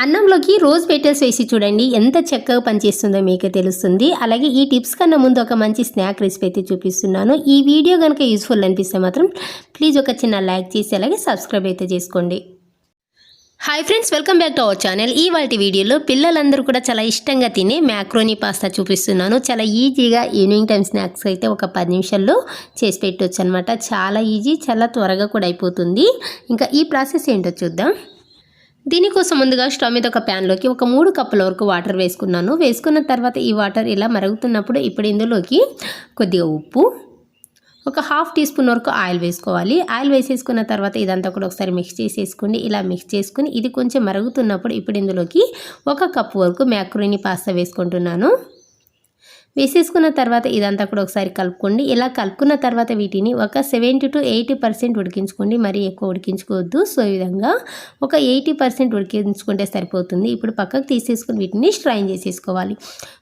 అన్నంలోకి rose petals వేసి చూడండి. ఎంత చక్కగా పనిచేస్తుందో మీకు తెలుస్తుంది. అలాగే ఈ టిప్స్ కన్నా ముందు ఒక మంచి స్నాక్ రెసిపీ అయితే చూపిస్తున్నాను. ఈ వీడియో కనుక యూస్ఫుల్ అనిపిస్తే మాత్రం ప్లీజ్ ఒక చిన్న లైక్ చేసి అలాగే సబ్స్క్రైబ్ అయితే చేసుకోండి. Hi friends welcome back to our channel ఈ వాటి వీడియోలో పిల్లలందరూ కూడా చాలా ఇష్టంగా తినే మ్యాక్రోనీ పాస్తా చూపిస్తున్నాను. చాలా ఈజీగా ఈవినింగ్ టైం స్నాక్స్ అయితే ఒక పది నిమిషాల్లో చేసి పెట్టవచ్చు అనమాట చాలా ఈజీ చాలా త్వరగా కూడా అయిపోతుంది. ఇంకా ఈ ప్రాసెస్ ఏంటో చూద్దాం. దీనికోసం ముందుగా స్టవ్ మీద ఒక ప్యాన్లోకి ఒక మూడు కప్పుల వరకు వాటర్ వేసుకున్నాను. వేసుకున్న తర్వాత ఈ వాటర్ ఇలా మరుగుతున్నప్పుడు ఇప్పుడు ఇందులోకి కొద్దిగా ఉప్పు ఒక హాఫ్ టీ స్పూన్ వరకు ఆయిల్ వేసుకోవాలి. ఆయిల్ వేసేసుకున్న తర్వాత ఇదంతా కూడా ఒకసారి మిక్స్ చేసేసుకోండి. ఇలా మిక్స్ చేసుకుని ఇది కొంచెం మరుగుతున్నప్పుడు ఇప్పుడు ఇందులోకి ఒక కప్పు వరకు మ్యాక్రోని పాస్తా వేసుకుంటున్నాను. వేసేసుకున్న తర్వాత ఇదంతా కూడా ఒకసారి కలుపుకోండి. ఇలా కలుపుకున్న తర్వాత వీటిని ఒక సెవెంటీ టు ఎయిటీ పర్సెంట్ ఉడికించుకోండి. మరీ ఎక్కువ ఉడికించుకోవద్దు. సో ఈ విధంగా ఒక ఎయిటీ పర్సెంట్ ఉడికించుకుంటే సరిపోతుంది. ఇప్పుడు పక్కకు తీసేసుకుని వీటిని స్ట్రైన్ చేసేసుకోవాలి.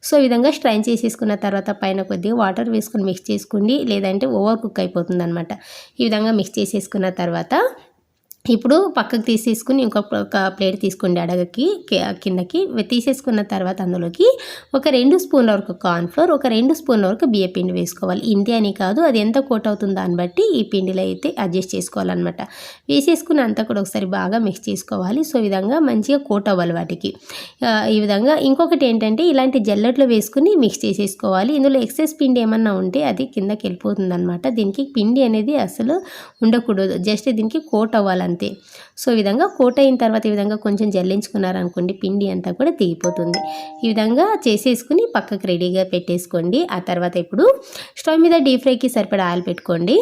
సో ఈ విధంగా స్ట్రైన్ చేసేసుకున్న తర్వాత పైన కొద్దిగా వాటర్ వేసుకొని మిక్స్ చేసుకోండి. లేదంటే ఓవర్ కుక్ అయిపోతుంది అనమాట ఈ విధంగా మిక్స్ చేసేసుకున్న తర్వాత ఇప్పుడు పక్కకు తీసేసుకుని ఇంకొక ప్లేట్ తీసుకోండి అడగకి కిందకి. తీసేసుకున్న తర్వాత అందులోకి ఒక రెండు స్పూన్ల వరకు కార్న్ఫ్లోర్ ఒక రెండు స్పూన్ల వరకు బియ్య పిండి వేసుకోవాలి. ఇంతే అని కాదు అది ఎంత కోట్ అవుతుందో దాన్ని బట్టి ఈ పిండిలో అయితే అడ్జస్ట్ చేసుకోవాలన్నమాట. వేసేసుకుని అంతా కూడా ఒకసారి బాగా మిక్స్ చేసుకోవాలి. సో విధంగా మంచిగా కోట్ అవ్వాలి వాటికి ఈ విధంగా ఇంకొకటి ఏంటంటే ఇలాంటి జల్లెట్లు వేసుకుని మిక్స్ చేసేసుకోవాలి. ఇందులో ఎక్సెస్ పిండి ఏమన్నా ఉంటే అది కిందకి వెళ్ళిపోతుంది అనమాట దీనికి పిండి అనేది అసలు ఉండకూడదు. జస్ట్ దీనికి కోట్ అవ్వాలి అంతే. సో ఈ విధంగా కోట్ అయిన తర్వాత ఈ విధంగా కొంచెం జల్లించుకున్నారనుకోండి పిండి అంతా కూడా తెగిపోతుంది ఈ విధంగా చేసేసుకుని పక్కకు రెడీగా పెట్టేసుకోండి. ఆ తర్వాత ఇప్పుడు స్టవ్ మీద డీప్ ఫ్రైకి సరిపడా ఆయిల్ పెట్టుకోండి.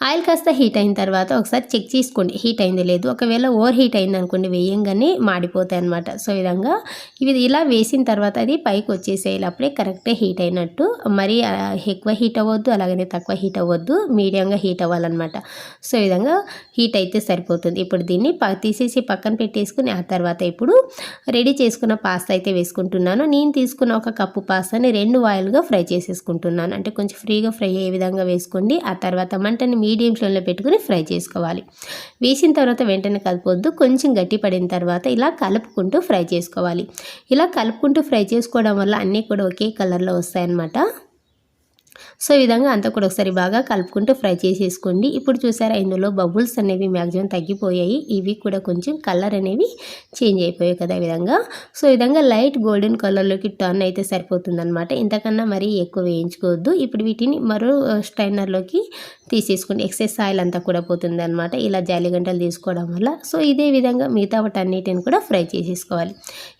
ఆయిల్ కాస్త హీట్ అయిన తర్వాత ఒకసారి చెక్ చేసుకోండి. హీట్ అయింది లేదు? ఒకవేళ ఓవర్ హీట్ అయింది అనుకోండి వేయంగానే మాడిపోతాయి అనమాట సో విధంగా ఇవి ఇలా వేసిన తర్వాత అది పైకి వచ్చేసేయాలి. అప్పుడే కరెక్టే హీట్ అయినట్టు. మరి ఎక్కువ హీట్ అవ్వద్దు అలాగనే తక్కువ హీట్ అవ్వద్దు మీడియంగా హీట్ అవ్వాలన్నమాట. సో విధంగా హీట్ అయితే సరిపోతుంది. ఇప్పుడు దీన్ని తీసేసి పక్కన పెట్టేసుకుని ఆ తర్వాత ఇప్పుడు రెడీ చేసుకున్న పాస్తా అయితే వేసుకుంటున్నాను. నేను తీసుకున్న ఒక కప్పు పాస్తాని రెండు ఆయిల్గా ఫ్రై చేసేసుకుంటున్నాను. అంటే కొంచెం ఫ్రీగా ఫ్రై అయ్యే విధంగా వేసుకోండి. ఆ తర్వాత మంటని మీడియం ఫ్లేమ్లో పెట్టుకుని ఫ్రై చేసుకోవాలి. వేసిన తర్వాత వెంటనే కలపొద్దు కొంచెం గట్టి పడిన తర్వాత ఇలా కలుపుకుంటూ ఫ్రై చేసుకోవాలి. ఇలా కలుపుకుంటూ ఫ్రై చేసుకోవడం వల్ల అన్నీ కూడా ఒకే కలర్లో వస్తాయన్నమాట. సో ఈ విధంగా అంతా కూడా ఒకసారి బాగా కలుపుకుంటూ ఫ్రై చేసేసుకోండి. ఇప్పుడు చూసారా ఇందులో బబుల్స్ అనేవి మ్యాక్సిమం తగ్గిపోయాయి. ఇవి కూడా కొంచెం కలర్ అనేవి చేంజ్ అయిపోయాయి కదా విధంగా. సో ఈ విధంగా లైట్ గోల్డెన్ కలర్లోకి టర్న్ అయితే సరిపోతుందనమాట ఇంతకన్నా మరీ ఎక్కువ వేయించుకోవద్దు. ఇప్పుడు వీటిని మరో స్టైనర్లోకి తీసేసుకోండి. ఎక్సెస్ ఆయిల్ అంతా కూడా పోతుంది అనమాట ఇలా జాలి గంటలు తీసుకోవడం వల్ల. సో ఇదే విధంగా మిగతా వాటన్నిటిని కూడా ఫ్రై చేసేసుకోవాలి.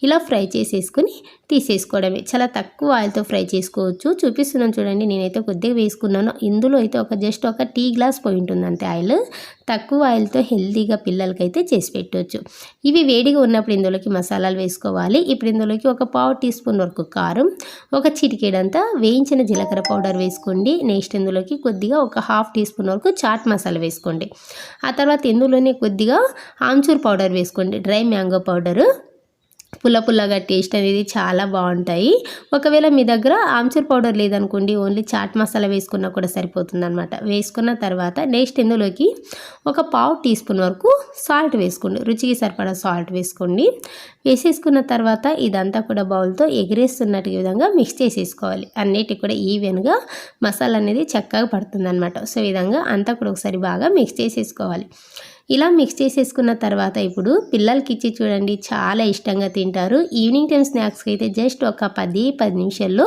ఇలా ఫ్రై చేసేసుకుని తీసేసుకోవడమే. చాలా తక్కువ ఆయిల్తో ఫ్రై చేసుకోవచ్చు. చూపిస్తున్నాను చూడండి నేనైతే కొద్దిగా వేసుకున్నాను. ఇందులో అయితే ఒక జస్ట్ ఒక టీ గ్లాస్ పోయి ఉంటుంది అంతే ఆయిల్. తక్కువ ఆయిల్తో హెల్తీగా పిల్లలకైతే చేసి పెట్టవచ్చు ఇవి వేడిగా ఉన్నప్పుడు ఇందులోకి మసాలాలు వేసుకోవాలి. ఇప్పుడు ఇందులోకి ఒక పావు టీ స్పూన్ వరకు కారం ఒక చిటికేడంతా వేయించిన జీలకర్ర పౌడర్ వేసుకోండి. నెక్స్ట్ ఇందులోకి కొద్దిగా ఒక హాఫ్ టీ స్పూన్ వరకు చాట్ మసాలా వేసుకోండి. ఆ తర్వాత ఇందులోనే కొద్దిగా ఆమ్చూర్ పౌడర్ వేసుకోండి. Dry mango powder. పుల్ల పుల్లగా టేస్ట్ అనేది చాలా బాగుంటాయి. ఒకవేళ మీ దగ్గర ఆమ్చూర్ పౌడర్ లేదనుకోండి ఓన్లీ చాట్ మసాలా వేసుకున్నా కూడా సరిపోతుంది అనమాట వేసుకున్న తర్వాత నెక్స్ట్ ఇందులోకి ఒక పావు టీ స్పూన్ వరకు సాల్ట్ వేసుకోండి. రుచికి సరిపడా సాల్ట్ వేసుకోండి. వేసేసుకున్న తర్వాత ఇదంతా కూడా బౌల్తో ఎగిరేస్తున్నట్టు విధంగా మిక్స్ చేసేసుకోవాలి. అన్నిటి కూడా ఈవెన్గా మసాలా అనేది చక్కగా పడుతుంది అనమాట సో ఈ విధంగా అంతా కూడా ఒకసారి బాగా మిక్స్ చేసేసుకోవాలి. ఇలా మిక్స్ చేసేసుకున్న తర్వాత ఇప్పుడు పిల్లలకి ఇచ్చి చూడండి చాలా ఇష్టంగా తింటారు. ఈవినింగ్ టైం స్నాక్స్కి అయితే జస్ట్ ఒక పది పది నిమిషాల్లో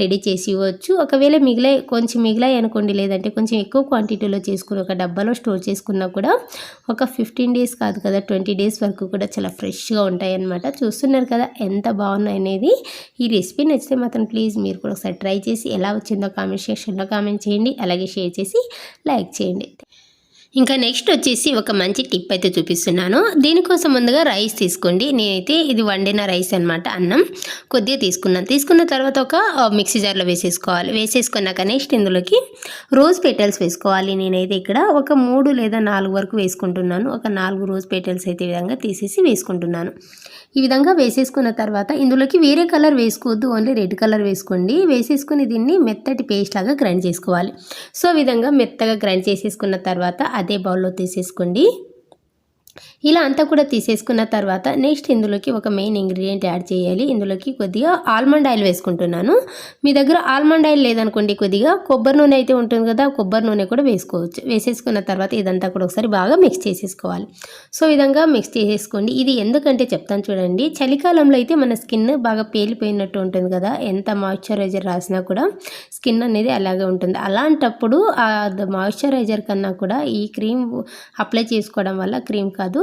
రెడీ చేసి ఇవ్వచ్చు. ఒకవేళ మిగిలే కొంచెం మిగిలాయి అనుకోండి లేదంటే కొంచెం ఎక్కువ క్వాంటిటీలో చేసుకుని ఒక డబ్బాలో స్టోర్ చేసుకున్నా కూడా ఒక ఫిఫ్టీన్ డేస్ కాదు కదా ట్వంటీ డేస్ వరకు కూడా చాలా ఫ్రెష్గా ఉంటాయన్నమాట. చూస్తున్నారు కదా ఎంత బాగున్నాయి అనేది. ఈ రెసిపీ నచ్చితే మాత్రం ప్లీజ్ మీరు కూడా ఒకసారి ట్రై చేసి ఎలా వచ్చిందో కామెంట్ సెక్షన్లో కామెంట్ చేయండి. అలాగే షేర్ చేసి లైక్ చేయండి. ఇంకా నెక్స్ట్ వచ్చేసి ఒక మంచి టిప్ అయితే చూపిస్తున్నాను. దీనికోసం ముందుగా రైస్ తీసుకోండి. నేనైతే ఇది వండిన రైస్ అనమాట అన్నం. కొద్దిగా తీసుకున్నాను. తీసుకున్న తర్వాత ఒక మిక్సీ జార్లో వేసేసుకోవాలి. వేసేసుకున్నాక నెక్స్ట్ ఇందులోకి రోజ్ పెటల్స్ వేసుకోవాలి. నేనైతే ఇక్కడ ఒక మూడు లేదా నాలుగు వరకు వేసుకుంటున్నాను. ఒక నాలుగు రోజ్ పెటల్స్ అయితే విధంగా తీసేసి వేసుకుంటున్నాను. ఈ విధంగా వేసేసుకున్న తర్వాత ఇందులోకి వేరే కలర్ వేసుకోవద్దు. ఓన్లీ రెడ్ కలర్ వేసుకోండి. వేసేసుకుని దీన్ని మెత్తటి పేస్ట్ లాగా గ్రైండ్ చేసుకోవాలి. సో విధంగా మెత్తగా గ్రైండ్ చేసేసుకున్న తర్వాత అదే బౌల్లో తీసేసుకోండి. ఇలా అంతా కూడా తీసేసుకున్న తర్వాత నెక్స్ట్ ఇందులోకి ఒక మెయిన్ ఇంగ్రీడియంట్ యాడ్ చేయాలి. ఇందులోకి కొద్దిగా ఆల్మండ్ ఆయిల్ వేసుకుంటున్నాను. మీ దగ్గర ఆల్మండ్ ఆయిల్ లేదనుకోండి కొద్దిగా కొబ్బరి నూనె అయితే ఉంటుంది కదా కొబ్బరి నూనె కూడా వేసుకోవచ్చు. వేసేసుకున్న తర్వాత ఇదంతా కూడా ఒకసారి బాగా మిక్స్ చేసేసుకోవాలి. సో విధంగా మిక్స్ చేసేసుకోండి. ఇది ఎందుకంటే చెప్తాను చూడండి చలికాలంలో అయితే మన స్కిన్ బాగా పేలిపోయినట్టు ఉంటుంది కదా ఎంత మాయిశ్చరైజర్ రాసినా కూడా స్కిన్ అనేది అలాగే ఉంటుంది. అలాంటప్పుడు ఆ మాయిశ్చరైజర్ కన్నా కూడా ఈ క్రీమ్ అప్లై చేసుకోవడం వల్ల క్రీమ్ కాదు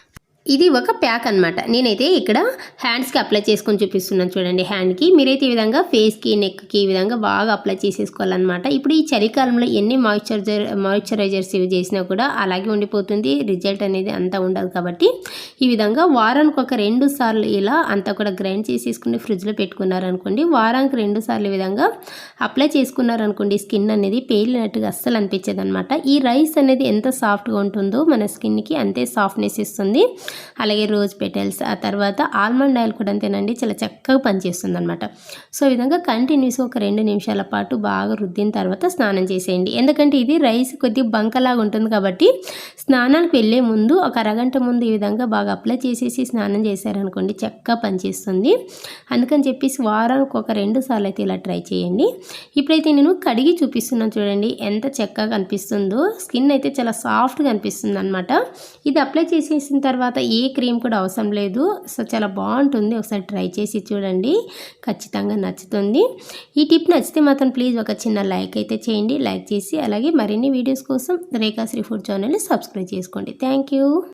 ఇది ఒక ప్యాక్ అనమాట నేనైతే ఇక్కడ హ్యాండ్స్కి అప్లై చేసుకొని చూపిస్తున్నాను చూడండి హ్యాండ్కి. మీరైతే ఈ విధంగా ఫేస్కి నెక్కి ఈ విధంగా బాగా అప్లై చేసేసుకోవాలన్నమాట. ఇప్పుడు ఈ చలికాలంలో ఎన్ని మాయిశ్చరైజర్ మాయిశ్చరైజర్స్ ఇవి చేసినా కూడా అలాగే ఉండిపోతుంది. రిజల్ట్ అనేది అంతా ఉండదు కాబట్టి ఈ విధంగా వారానికి ఒక రెండు సార్లు ఇలా అంతా కూడా గ్రైండ్ చేసేసుకుని ఫ్రిడ్జ్లో పెట్టుకున్నారనుకోండి వారానికి రెండు సార్లు ఈ విధంగా అప్లై చేసుకున్నారనుకోండి స్కిన్ అనేది పేలినట్టుగా అస్సలు అనిపించదు అనమాట ఈ రైస్ అనేది ఎంత సాఫ్ట్గా ఉంటుందో మన స్కిన్కి అంతే సాఫ్ట్నెస్ ఇస్తుంది. అలాగే రోజ్ పెటల్స్ ఆ తర్వాత ఆల్మండ్ ఆయిల్ కూడా అంతేనండి. చాలా చక్కగా పనిచేస్తుంది అనమాట సో ఈ విధంగా కంటిన్యూస్ ఒక రెండు నిమిషాల పాటు బాగా రుద్దిన తర్వాత స్నానం చేసేయండి. ఎందుకంటే ఇది రైస్ కొద్దిగా బంకలాగా ఉంటుంది కాబట్టి స్నానానికి వెళ్ళే ముందు ఒక అరగంట ముందు ఈ విధంగా బాగా అప్లై చేసేసి స్నానం చేశారనుకోండి చక్కగా పనిచేస్తుంది. అందుకని చెప్పేసి వారానికి ఒక రెండు సార్లు అయితే ఇలా ట్రై చేయండి. ఇప్పుడైతే నేను కడిగి చూపిస్తున్నాను చూడండి ఎంత చక్కగా కనిపిస్తుందో స్కిన్ అయితే చాలా సాఫ్ట్గా అనిపిస్తుంది అనమాట ఇది అప్లై చేసేసిన తర్వాత ఏ క్రీమ్ కూడా అవసరం లేదు. సో చాలా బాగుంటుంది. ఒకసారి ట్రై చేసి చూడండి. ఖచ్చితంగా నచ్చుతుంది. ఈ టిప్ నచ్చితే మాత్రం ప్లీజ్ ఒక చిన్న లైక్ అయితే చేయండి. లైక్ చేసి అలాగే మరిన్ని వీడియోస్ కోసం రేఖా శ్రీ ఫుడ్ ఛానల్ని సబ్స్క్రైబ్ చేసుకోండి. Thank you.